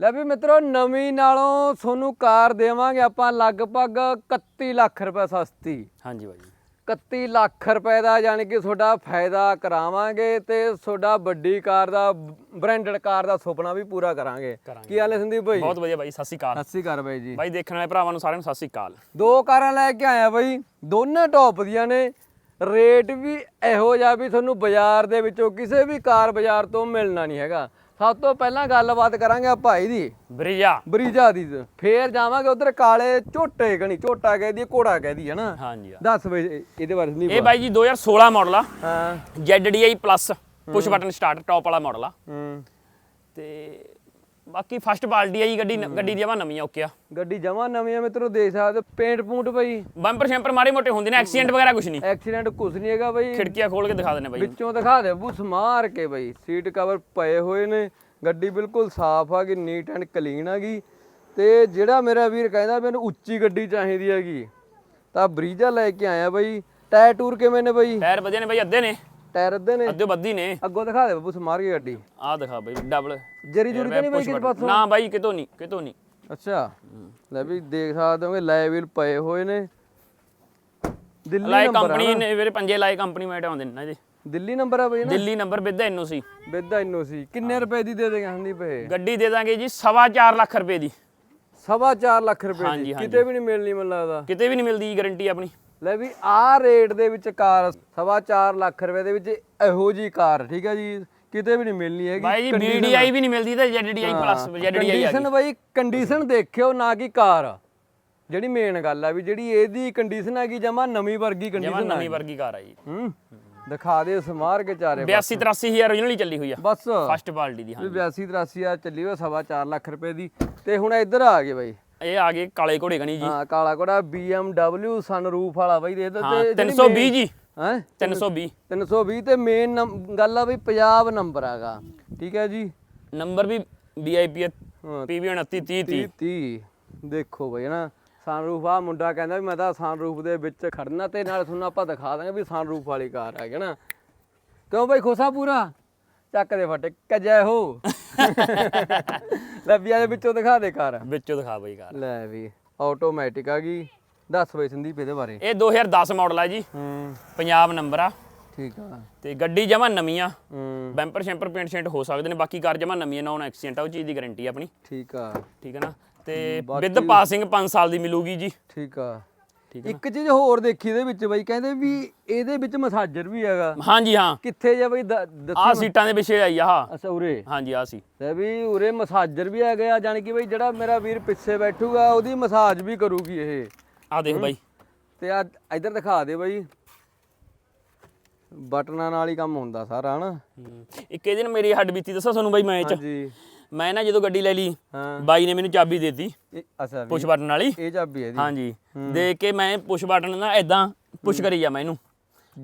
ਲੈ ਵੀ ਮਿੱਤਰੋ ਨਵੀਂ ਨਾਲੋਂ ਤੁਹਾਨੂੰ ਕਾਰ ਦੇਵਾਂਗੇ ਆਪਾਂ ਲਗਭਗ 31 ਲੱਖ ਰੁਪਏ ਸਸਤੀ। ਹਾਂਜੀ ਬਾਈ 31 ਲੱਖ ਰੁਪਏ ਦਾ ਯਾਨੀ ਕਿ ਤੁਹਾਡਾ ਫਾਇਦਾ ਕਰਾਵਾਂਗੇ ਤੇ ਤੁਹਾਡਾ ਵੱਡੀ ਕਾਰ ਦਾ ਬ੍ਰਾਂਡਡ ਕਾਰ ਦਾ ਸੁਪਨਾ ਵੀ ਪੂਰਾ ਕਰਾਂਗੇ। ਕੀ ਹਾਲ ਹੈ ਸੰਦੀਪ ਭਾਈ ਬਹੁਤ ਵਧੀਆ ਬਾਈ ਸਤਿ ਸ਼੍ਰੀ ਅਕਾਲ। ਸਤਿ ਸ਼੍ਰੀ ਅਕਾਲ ਬਾਈ ਜੀ। ਬਾਈ ਦੇਖਣ ਵਾਲੇ ਭਰਾਵਾਂ ਨੂੰ ਸਾਰਿਆਂ ਨੂੰ ਸਤਿ ਸ਼੍ਰੀ ਅਕਾਲ। ਦੋ ਕਾਰਾਂ ਲੈ ਕੇ ਆਇਆ ਬਾਈ ਦੋਨੇ ਟੌਪ ਦੀਆਂ ਨੇ। ਰੇਟ ਵੀ ਇਹੋ ਜਿਹਾ ਵੀ ਤੁਹਾਨੂੰ ਬਾਜ਼ਾਰ ਦੇ ਵਿੱਚੋਂ ਕਿਸੇ ਵੀ ਕਾਰ ਬਾਜ਼ਾਰ ਤੋਂ ਮਿਲਣਾ ਨਹੀਂ ਹੈਗਾ। ਸਭ ਤੋਂ ਪਹਿਲਾਂ ਗੱਲਬਾਤ ਕਰਾਂਗੇ ਆ ਭਾਈ ਦੀ। ਬ੍ਰਿਜਾ। ਬਰੀਜਾ ਦੀ ਫੇਰ ਜਾਵਾਂਗੇ ਉਧਰ ਕਾਲੇ ਝੋਟੇ ਕਣੀ ਝੋਟਾ ਕਹਿਦੀ ਘੋੜਾ ਕਹਿਦੀ ਹੈ ਨਾ ਹਾਂਜੀ ਦੱਸ ਬਈ ਇਹ- ਇਹਦੇ ਬਾਰੇ ਨਹੀਂ ਇਹ ਬਾਈ ਜੀ 2016 ਮਾਡਲ ਆ। ਹਾਂ। ZDI plus push button start top ਵਾਲਾ ਮਾਡਲ ਆ। ਹੂੰ। ਤੇ ਬਾਕੀ ਫਸਟ ਪਾਰਟੀ ਆ ਜੀ ਗੱਡੀ ਗੱਡੀ ਦੀ ਜਮਾ ਨਵੀਂ ਓਕੇ ਆ ਗੱਡੀ ਜਮਾ ਨਵੀਂ ਆ ਮਿੱਤਰੋ ਦੇਖ ਸਕਦੇ ਪੇਂਟ ਪੂੰਟ ਬਈ। ਬੰਪਰ ਸ਼ੈਂਪਰ ਮਾੜੇ ਮੋਟੇ ਹੁੰਦੇ ਨੇ ਐਕਸੀਡੈਂਟ ਵਗੈਰਾ ਕੁਝ ਨਹੀਂ। ਐਕਸੀਡੈਂਟ ਕੁਝ ਨਹੀਂ ਹੈਗਾ ਬਈ। ਖਿੜਕੀਆਂ ਖੋਲ ਕੇ ਦਿਖਾ ਦਿੰਨੇ ਬਾਈ। ਵਿੱਚੋਂ ਦਿਖਾ ਦੇ ਬੁੱਸ ਮਾਰ ਕੇ ਬਈ। ਸੀਟ ਕਵਰ ਪਏ ਹੋਏ ਨੇ ਗੱਡੀ ਬਿਲਕੁਲ ਸਾਫ਼ ਆ ਗਈ ਨੀਟ ਐਂਡ ਕਲੀਨ ਆ ਗਈ। ਤੇ ਜਿਹੜਾ ਮੇਰਾ ਵੀਰ ਕਹਿੰਦਾ ਮੈਨੂੰ ਉੱਚੀ ਗੱਡੀ ਚਾਹੀਦੀ ਹੈਗੀ। ਤਾਂ ਬਰੀਜਾ ਲੈ ਕੇ ਆਇਆ ਬਈ। ਟਾਇਰ ਟੂਰ ਕਿਵੇਂ ਨੇ ਬਈ? ਟਾਇਰ ਵਧੀਆ ਨੇ ਬਾਈ ਅੱਧੇ ਨੇ। ਟਾਇਰ ਅੱਧੇ ਨੇ। ਅੱਧੇ ਬੱਦੀ ਨੇ। ਅੱਗੋਂ ਦਿਖਾ ਦੇ ਬੁੱਸ ਮਾਰ ਕੇ ਗੱਡੀ। ਆਹ ਦਿਖਾ ਬਾਈ ਡਬਲ ਜਰੀ ਜੁਰੀ ਤਾਂ ਨਹੀਂ ਬਈ ਕਿਸੇ ਪਾਸੋਂ? ਨਾ ਬਾਈ ਕਿਤੋਂ ਨਹੀਂ ਕਿਤੋਂ ਨਹੀਂ। ਅੱਛਾ। ਲੈ ਵੀ ਦੇਖ ਸਕਦੇ ਹੋਗੇ ਲੈ ਵੀਲ ਪਏ ਹੋਏ ਨੇ। ਦਿੱਲੀ ਨੰਬਰ ਕੰਪਨੀ ਨੇ। ਮੇਰੇ ਪੰਜੇ ਲਾਏ ਕੰਪਨੀ ਮੈਟ ਆਉਂਦੇ ਨੇ ਨਾ ਜੀ ਦਿੱਲੀ ਨੰਬਰ ਆ ਬਈ ਨਾ। ਦਿੱਲੀ ਨੰਬਰ ਵਿਦ ਐਨਓਸੀ ਬੇਦਾ ਇੰਨੋ ਸੀ। ਕਿੰਨੇ ਰੁਪਏ ਦੀ ਦੇ ਦੇਗਾ ਹੰਦੀ ਪਏ? ਗੱਡੀ ਦੇ ਦਾਂਗੇ ਜੀ ਸਵਾ ਚਾਰ ਲੱਖ ਰੁਪਏ ਦੀ। ਸਵਾ ਚਾਰ ਲੱਖ ਰੁਪਏ ਦੀ। ਕਿਤੇ ਵੀ ਨਹੀਂ ਮਿਲਣੀ ਮੈਨੂੰ ਲੱਗਦਾ। ਕਿਤੇ ਵੀ ਨਹੀਂ ਮਿਲਦੀ ਗਾਰੰਟੀ ਆਪਣੀ। ਲੈ ਵੀ ਆਹ ਰੇਟ ਦੇ ਵਿੱਚ ਕਾਰ ਸਵਾ ਚਾਰ ਲੱਖ ਰੁਪਏ ਦੇ ਵਿੱਚ ਇਹੋ ਜੀ ਕਾਰ ਠੀਕ ਹੈ ਜੀ? ਕਿਤੇ ਵੀ ਨਹੀਂ ਮਿਲਣੀ ਹੈਗੀ ਬਾਈ ਜੀ BDI ਵੀ ਨਹੀਂ ਮਿਲਦੀ ਤੇ ZDI ਪਲੱਸ ZDI ਆ ਕੰਡੀਸ਼ਨ ਬਾਈ ਕੰਡੀਸ਼ਨ ਦੇਖਿਓ ਨਾ ਕਿ ਕਾਰ। ਜਿਹੜੀ ਮੇਨ ਗੱਲ ਆ ਵੀ ਜਿਹੜੀ ਇਹਦੀ ਕੰਡੀਸ਼ਨ ਹੈਗੀ ਜਮਾ ਨਵੀਂ ਵਰਗੀ ਜਮਾ ਕੰਡੀਸ਼ਨ ਨਵੀਂ ਵਰਗੀ ਕਾਰ ਆ ਜੀ। ਹੂੰ ਦਿਖਾ ਦੇ ਸਮਾਰ ਕੇ ਚਾਰੇ 82 83000 originally ਚੱਲੀ ਹੋਈ ਆ। ਬਸ। ਫਸਟ ਪਾਰਟੀ ਦੀ ਹਾਂ ਵੀ 82 83 ਆ ਚੱਲੀ ਹੋਈ ਸਵਾ ਚਾਰ ਲੱਖ ਰੁਪਏ ਦੀ। ਤੇ ਹੁਣ ਇੱਧਰ ਆ ਗਏ ਬਾਈ। ਇਹ ਆ ਗਏ ਕਾਲੇ ਘੋੜੇ ਕਣੀ ਜੀ। ਹਾਂ ਕਾਲਾ ਕੋੜਾ BMW ਸਨਰੂਫ ਵਾਲਾ ਬਾਈ ਦੇ ਹਾਂ ਤੇ 320 ਜੀ। ਹੈ? 320 320 ਤੇ ਮੇਨ ਗੱਲ ਆ ਬਈ ਪੰਜਾਬ ਨੰਬਰ ਹੈਗਾ ਠੀਕ ਹੈ ਜੀ? ਨੰਬਰ ਵੀ VIP ਹਾਂ, PV 29 30 30 30 ਦੇਖੋ ਬਈ ਨਾ ਸਨਰੂਫ ਆ ਮੁੰਡਾ ਕਹਿੰਦਾ ਵੀ ਮੈਂ ਤਾਂ ਸਨਰੂਫ ਦੇ ਵਿੱਚ ਖੜਨਾ ਤੇ ਨਾਲ ਤੁਹਾਨੂੰ ਆਪਾਂ ਦਿਖਾ ਦਾਂਗੇ ਵੀ ਸਨਰੂਫ ਵਾਲੀ ਕਾਰ ਹੈ ਨਾ ਕਿਉਂ ਬਈ ਖੁਸ਼ਾ ਪੂਰਾ? ਚੱਕ ਦੇ ਫਟੇ ਕਜੈ ਹੋ ਲੱਭਿਆ ਦੇ ਵਿੱਚੋਂ ਦਿਖਾ ਦੇ ਕਾਰ ਵਿੱਚੋਂ ਦਿਖਾ ਬਈ ਕਾਰ ਲੈ ਵੀ ਆਟੋਮੈਟਿਕ ਆ ਗਈ। ਦੱਸ ਬਈ ਸੰਦੀਪ ਇਹਦੇ ਬਾਰੇ। ਇਹ 2010 ਮਾਡਲ ਆ ਜੀ। ਹੂੰ। ਪੰਜਾਬ ਨੰਬਰ ਆ। ਠੀਕ ਆ। ਤੇ ਗੱਡੀ ਜਮਾ ਨਵੀਂ ਆ। ਹੂੰ। ਬੈਂਪਰ ਸ਼ੈਂਪਰ ਪੇਂਟ ਸ਼ੈਂਟ ਹੋ ਸਕਦੇ ਨੇ ਬਾਕੀ ਕਾਰ ਜਮਾ ਨਵੀਂ ਆ ਨੌਨ ਐਕਸੀਡੈਂਟ ਆ ਉਹ ਚੀਜ਼ ਦੀ ਗਾਰੰਟੀ ਆਪਣੀ। ਠੀਕ ਆ। ਠੀਕ ਹੈ ਨਾ? ਤੇ ਵਿਦ ਪਾਸਿੰਗ 5 ਸਾਲ ਦੀ ਮਿਲੂਗੀ ਜੀ। ਠੀਕ ਆ। ਠੀਕ ਇੱਕ ਚੀਜ਼ ਹੋਰ ਦੇਖੀ ਇਹਦੇ ਵਿੱਚ ਬਈ ਕਹਿੰਦੇ ਵੀ ਇਹਦੇ ਵਿੱਚ ਮਸਾਜਰ ਵੀ ਹੈਗਾ। ਹਾਂਜੀ ਹਾਂ। ਕਿੱਥੇ ਜੇ ਬਈ ਆਹ ਸੀਟਾਂ ਦੇ ਪਿੱਛੇ ਆਈ ਆ ਆਹ ਅੱਛਾ ਉਰੇ। ਹਾਂਜੀ ਆ ਸੀ। ਤੇ ਵੀ ਉਰੇ ਮਸਾਜਰ ਵੀ ਹੈਗੇ ਆ ਜਾਣੀ ਕਿ ਬਈ ਜਿਹੜਾ ਮੇਰਾ ਵੀਰ ਪਿੱਛੇ ਬੈਠੂਗਾ ਉਹਦੀ ਮਸਾਜ ਵੀ ਕਰੂਗੀ ਇਹ। ਆ ਦੇਖ ਬਾਈ। ਤੇ ਆ ਇੱਧਰ ਦਿਖਾ ਦੇ ਬਈ। ਬਟਨਾਂ ਨਾਲ ਹੀ ਕੰਮ ਹੁੰਦਾ ਸਾਰਾ ਹਨਾ। ਇੱਕ ਇਹਦੇ ਨਾਲ ਮੇਰੀ ਹੱਡ ਬੀਤੀ ਦੱਸਾਂ ਤੁਹਾਨੂੰ ਬਾਈ ਮੈਂ ਇਹ ਚ ਹਾਂਜੀ। ਮੈਂ ਨਾ ਜਦੋਂ ਗੱਡੀ ਲੈ ਲਈ ਹਾਂ। ਬਾਈ ਨੇ ਮੈਨੂੰ ਚਾਬੀ ਦੇਤੀ ਇਹ ਅੱਛਾ ਵੀ ਪੁਸ਼ ਬਟਨ ਵਾਲੀ। ਇਹ ਚਾਬੀ ਹੈ ਇਹਦੀ। ਹਾਂਜੀ। ਦੇ ਕੇ ਮੈਂ ਪੁਸ਼ ਬਟਨ ਨਾਲ ਐਦਾਂ ਪੁਸ਼ ਕਰੀ ਜਾ ਮੈਂ ਇਹਨੂੰ।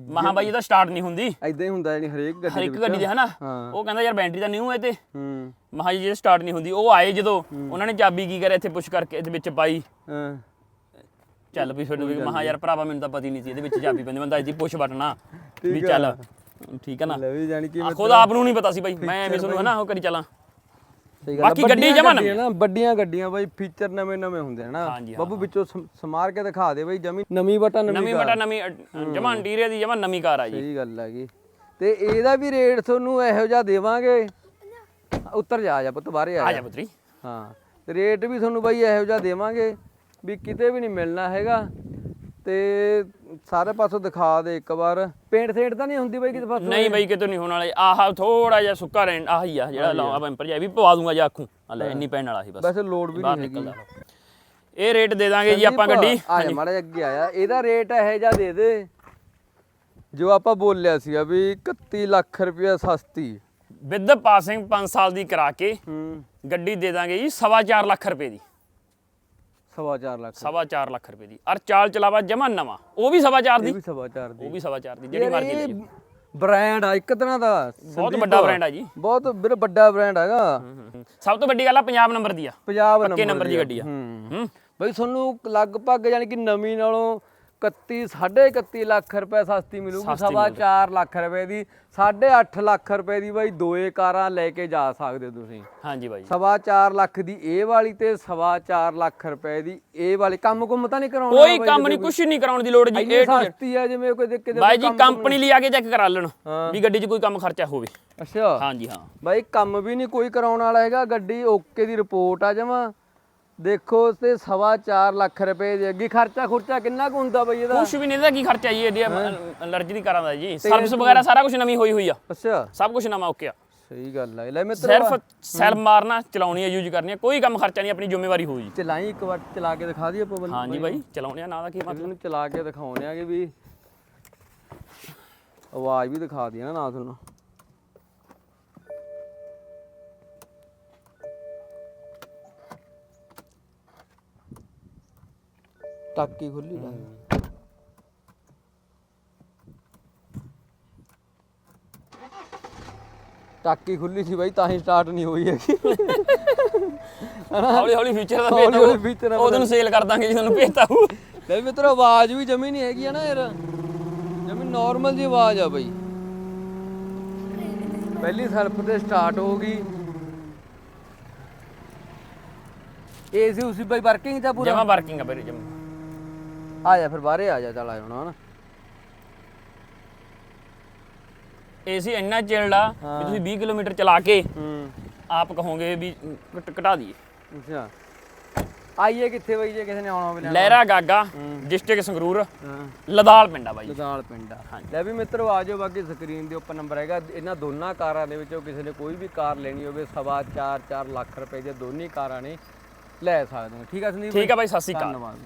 ਮਹਾ ਬਾਈ ਇਹਦਾ ਸਟਾਰਟ ਨਹੀਂ ਹੁੰਦੀ। ਐਦਾਂ ਹੀ ਹੁੰਦਾ ਜਾਨੀ ਹਰੇਕ ਗੱਡੀ ਦੇ ਇੱਕ ਵਿੱਚ। ਗੱਡੀ ਦੇ ਹਨਾ? ਹਾਂ। ਉਹ ਕਹਿੰਦਾ ਯਾਰ ਬੈਟਰੀ ਤਾਂ ਨਿਊ ਹੈ ਤੇ। ਹੂੰ। ਮਹਾ ਜੀ ਜੇ ਸਟਾਰਟ ਨਹੀਂ ਹੁੰਦੀ ਉਹ ਆਏ ਜਦੋਂ। ਉਹਨਾਂ ਨੇ ਚਾਬੀ ਕੀ ਕਰਿਆ ਇੱਥੇ ਪੁਸ਼ ਕਰਕੇ ਇਹਦੇ ਵਿੱਚ ਪਾਈ। ਹਾਂ। ਚੱਲ ਵੀ ਫਿਰ ਵੀ ਮਹਾ ਯਾਰ ਭਰਾਵਾ ਮੈਨੂੰ ਤਾਂ ਪਤਾ ਹੀ ਨਹੀਂ ਸੀ ਇਹਦੇ ਵਿੱਚ ਚਾਬੀ ਪੈਂਦੀ। ਬੰਦਾ ਇਹਦੀ ਪੁਸ਼ ਬਟਨ ਆ। ਵੀ ਚੱਲ ਠੀਕ ਹੈ ਨਾ? ਲੈ ਵੀ ਜਾਨੀ ਕਿ ਆ ਖੁਦ ਆਪ ਨੂੰ ਨਹੀਂ ਪਤਾ ਸੀ ਬਾਈ। ਮੈਂ ਐਵੇਂ ਤੁਹਾਨੂੰ ਹਨਾ ਉਹ ਕਰੀ ਚੱਲਾਂ। ਸਹੀ ਗੱਲ ਆ। ਬਾਕੀ ਗੱਡੀ ਜਮਾਂ ਗੱਡੀਆਂ ਨਾ ਵੱਡੀਆਂ ਗੱਡੀਆਂ ਬਾਈ ਫੀਚਰ ਨਵੇਂ ਨਵੇਂ ਹੁੰਦੇ ਆ ਨਾ। ਹਾਂਜੀ, ਹਾਂ, ਬੱਬੂ ਵਿੱਚੋਂ ਸਮ- ਸਮਾਰ ਕੇ ਦਿਖਾ ਦੇ ਬਾਈ ਜਮੀ। ਨਵੀਂ ਬਟਾ ਨਵੀਂ ਨਵੀਂ ਬਟਾ ਨਵੀਂ ਜਮਾ ਇੰਟੀਰੀਅਰ ਦੀ ਜਮਾ ਨਵੀਂ ਕਾਰ ਆ ਜੀ। ਸਹੀ ਗੱਲ ਹੈਗੀ ਤੇ ਇਹਦਾ ਵੀ ਰੇਟ ਤੁਹਾਨੂੰ ਇਹੋ ਜਿਹਾ ਦੇਵਾਂਗੇ। ਉੱਤਰ ਜਾ ਆ ਜਾ ਪੁੱਤ ਬਾਹਰੇ ਆ ਆ ਜਾ। ਜਾ ਪੁੱਤਰੀ। ਹਾਂ। ਤੇ ਰੇਟ ਵੀ ਤੁਹਾਨੂੰ ਬਾਈ ਇਹੋ ਜਿਹਾ ਦੇਵਾਂਗੇ ਵੀ ਕਿਤੇ ਵੀ ਨਹੀਂ ਮਿਲਣਾ ਹੈਗਾ। ਤੇ ਸਾਰੇ ਪਾਸੋਂ ਦਿਖਾ ਦੇ ਇੱਕ ਵਾਰ। ਪੇਂਟ ਸੇਂਟ ਤਾਂ ਨਹੀਂ ਹੁੰਦੀ ਬਾਈ ਕਿਤੇ ਪਾਸੋਂ ਨਹੀਂ ਬਾਈ ਕਿਤੋਂ ਨਹੀਂ ਹੋਣ ਵਾਲੇ। ਆਹ ਥੋੜਾ ਜਿਹਾ ਸੁੱਕਾ ਰਹਿਣ ਆਹੀ ਆ ਜਿਹੜਾ ਲਾਉਂ ਬੈਂਪਰ ਜਿਹਾ ਵੀ ਪਵਾ ਦੂੰਗਾ ਜਾਂ ਆਖੂ। ਲੈ ਇੰਨੀ ਪੈਣ ਵਾਲਾ ਸੀ ਬਸ। ਵੈਸੇ ਲੋਡ ਵੀ ਨਹੀਂ ਹੈਗੀ। ਇਹ ਰੇਟ ਦੇ ਦਾਂਗੇ ਜੀ ਆਪਾਂ ਗੱਡੀ। ਆ ਜਾ ਮਾੜਾ ਜਿਹਾ ਅੱਗੇ ਆਇਆ। ਇਹਦਾ ਰੇਟ ਇਹੋ ਜਿਹਾ ਦੇ ਦੇ ਜੋ ਆਪਾਂ ਬੋਲਿਆ ਸੀਗਾ ਵੀ 31 ਲੱਖ ਰੁਪਇਆ ਸਸਤੀ। ਵਿਦ ਪਾਸਿੰਗ 5 ਸਾਲ ਦੀ ਕਰਾ ਕੇ ਗੱਡੀ ਦੇ ਦਾਂਗੇ ਜੀ ਸਵਾ ਚਾਰ ਲੱਖ ਰੁਪਏ ਦੀ। ਸਵਾ ਚਾਰ ਲੱਖ ਸਵਾ ਚਾਰ ਲੱਖ ਰੁਪਏ ਦੀ। ਅਰ ਚਾਲ ਚਲਾਵਾ ਜਮਾ ਨਵਾਂ। ਉਹ ਵੀ ਸਵਾ ਚਾਰ ਇਹ ਦੀ ਵੀ ਸਵਾ ਚਾਰ ਦੀ। ਉਹ ਵੀ ਸਵਾ ਚਾਰ ਦੀ ਜਿਹੜੀ ਮਰਜ਼ੀ ਲੈ ਜਾਓ। ਬ੍ਰਾਂਡ ਆ ਇੱਕ ਤਰ੍ਹਾਂ ਦਾ ਬਹੁਤ। ਵੱਡਾ ਬ੍ਰਾਂਡ ਆ ਜੀ। ਬਹੁਤ ਵੀਰ ਵੱਡਾ ਬ੍ਰਾਂਡ ਹੈਗਾ। ਸਭ ਤੋਂ ਵੱਡੀ ਗੱਲ ਆ ਪੰਜਾਬ ਨੰਬਰ ਦੀ ਆ। ਪੰਜਾਬ ਨੰਬਰ ਦੀ ਗੱਡੀ ਆ। ਹੂੰ। ਬਈ ਤੁਹਾਨੂੰ ਲਗਭਗ ਯਾਨੀ ਕਿ ਨਵੀਂ ਨਾਲੋਂ 31 31 ਲੱਖ ਰੁਪਏ ਸਸਤੀ ਮਿਲੂਗੀ ਸਵਾ ਮਿਲੂਗੀ। 4 ਲੱਖ ਰੁਪਏ ਦੀ 8.5 ਲੱਖ ਰੁਪਏ ਦੀ ਬਾਈ ਦੋਏ ਕਾਰਾਂ ਲੈ ਕੇ ਜਾ ਸਕਦੇ ਤੁਸੀਂ। ਹਾਂਜੀ ਬਾਈ। ਸਵਾ 4 ਲੱਖ ਦੀ ਇਹ ਵਾਲੀ ਤੇ ਸਵਾ 4 ਲੱਖ ਰੁਪਏ ਦੀ ਇਹ ਵਾਲੀ। ਕੰਮ ਕੁੰਮ ਤਾਂ ਨਹੀਂ ਕਰਾਉਣਾ ਕੋਈ ਕੰਮ ਨਹੀਂ ਕੁਝ ਨਹੀਂ ਕਰਾਉਣ ਦੀ ਲੋੜ ਜੀ ਇਹ ਸਸਤੀ ਆ ਜਿਵੇਂ ਕੋਈ ਦੇ- ਕਿਤੇ ਬਾਈ ਜੀ ਕੰਪਨੀ ਲਈ ਆ ਕੇ ਚੈੱਕ ਕਰਾ ਲੈਣ। ਵੀ ਗੱਡੀ 'ਚ ਕੋਈ ਕੰਮ ਖਰਚਾ ਹੋਵੇ। ਅੱਛਾ। ਹਾਂਜੀ ਹਾਂ। ਬਾਈ ਕੰਮ ਵੀ ਨਹੀਂ ਕੋਈ ਕਰਾਉਣ ਵਾਲਾ ਹੈਗਾ ਗੱਡੀ ਓਕੇ ਦੀ ਰਿਪੋਰਟ ਆ ਜਮਾ। ਦੇਖੋ ਤੇ ਸਵਾ 4 ਲੱਖ ਰੁਪਏ ਦੀ ਅੱਗੇ ਖਰਚਾ ਖੁਰਚਾ ਕਿੰਨਾ ਕੁ ਹੁੰਦਾ ਬਾਈ ਇਹਦਾ? ਕੁਝ ਵੀ ਨਹੀਂ ਇਹਦਾ ਕੀ ਖਰਚਾ ਜੀ? ਇਹਦੀ ਅਲਰਜੀ ਦੀ ਕਰਾਂ ਦਾ ਜੀ। ਸਰਵਿਸ ਵਗੈਰਾ ਸਾਰਾ ਕੁਝ ਨਵੀਂ ਹੋਈ ਹੋਈ ਆ। ਅੱਛਾ। ਸਭ ਕੁਝ ਨਵਾਂ ਓਕੇ ਆ। ਸਹੀ ਗੱਲ ਹੈ ਲੈ ਮਿੱਤਰ ਸਿਰਫ ਸੈਲ ਮਾਰਨਾ ਚਲਾਉਣੀ ਹੈ ਯੂਜ਼ ਕਰਨੀ ਹੈ ਕੋਈ ਕੰਮ ਖਰਚਾ ਨਹੀਂ ਆਪਣੀ ਜ਼ਿੰਮੇਵਾਰੀ ਹੋਊ ਜੀ। ਚਲਾਈ ਇੱਕ ਵਾਰ ਚਲਾ ਕੇ ਦਿਖਾ ਦਈਏ ਆਪਾਂ ਬੰਦੇ ਹਾਂਜੀ ਬਾਈ। ਚਲਾਉਣੇ ਆ ਨਾ ਦਾ ਕੀ ਮਤਲਬ? ਚਲਾ ਕੇ ਦਿਖਾਉਣੇ ਆਗੇ ਵੀ। ਆਵਾਜ਼ ਵੀ ਦਿਖਾ ਦਈਏ ਨਾ ਨਾ ਤੁਹਾਨੂੰ। ਟਾਕੀ ਖੁੱਲੀ ਲਾ ਟਾਕੀ ਖੁੱਲੀ ਸੀ ਬਾਈ ਤਾਂ ਹੀ ਸਟਾਰਟ ਨਹੀਂ ਹੋਈ ਹੈਗੀ। ਹੌਲੀ ਹੌਲੀ ਫਿਊਚਰ ਦਾ ਹੌਲੀ ਹੌਲੀ ਭੇਜ feature ਦਾ ਉਹ ਤੁਹਾਨੂੰ ਸੇਲ ਕਰ ਦਾਂਗੇ ਜੀ ਤੁਹਾਨੂੰ ਭੇਜਤਾ ਹੂ ਲੈ ਮਿੱਤਰੋ ਆਵਾਜ਼ ਵੀ ਜਮੀ ਨਹੀਂ ਹੈਗੀ ਆ ਨਾ ਯਾਰ। ਜਮੀ ਨਾਰਮਲ ਜੀ ਆਵਾਜ਼ ਆ ਬਈ। ਪਹਿਲੀ ਸੈਲਫ ਤੇ ਸਟਾਰਟ ਹੋ ਗਈ। ਏਸੀ ਉਸੇ ਬਈ ਵਰਕਿੰਗ ਤਾਂ ਪੂਰਾ? ਜਮਾ ਵਰਕਿੰਗ ਆ ਵੀਰੇ ਜਮਾ। ਆ ਜਾ ਫਿਰ ਬਾਹਰੇ ਆ ਜਾ ਚੱਲ ਆ ਜਾਣਾ ਹਨਾ? ਏਸੀ ਇੰਨਾ ਚਿਲਡ ਆ ਤੁਸੀਂ 20 ਕਿਲੋਮੀਟਰ ਚਲਾ ਕੇ ਹੂੰ। ਆਪ ਕਹੋਗੇ ਵੀ ਘਟ- ਘਟਾ ਦਈਏ। ਅੱਛਾ। ਆਈਏ ਕਿੱਥੇ ਬਈ ਜੇ ਕਿਸੇ ਨੇ ਆਉਣਾ ਹੋਵੇ ਲੈਣ ਲਹਿਰਾ ਗਾਗਾ ਡਿਸਟ੍ਰਿਕਟ ਸੰਗਰੂਰ ਹਾਂ। ਲਦਾਲ ਪਿੰਡ ਆ ਬਾਈ। ਲਦਾਲ ਪਿੰਡ ਆ। ਲੈ ਵੀ ਮਿੱਤਰੋ ਆ ਜਾਓ ਬਾਕੀ ਸਕਰੀਨ ਦੇ ਉੱਪਰ ਨੰਬਰ ਹੈਗਾ। ਇਹਨਾਂ ਦੋਨਾਂ ਕਾਰਾਂ ਦੇ ਵਿੱਚੋਂ ਕਿਸੇ ਨੇ ਕੋਈ ਵੀ ਕਾਰ ਲੈਣੀ ਹੋਵੇ ਸਵਾ 4 4 ਲੱਖ ਰੁਪਏ ਦੀਆਂ ਦੋਨੇ ਕਾਰਾਂ ਨੇ ਲੈ ਸਕਦੇ ਹੋ। ਠੀਕ ਆ ਸੰਦੀਪ ਠੀਕ ਆ ਬਾਈ ਸਤਿ ਸ਼੍ਰੀ ਅਕਾਲ। ਧੰਨਵਾਦ।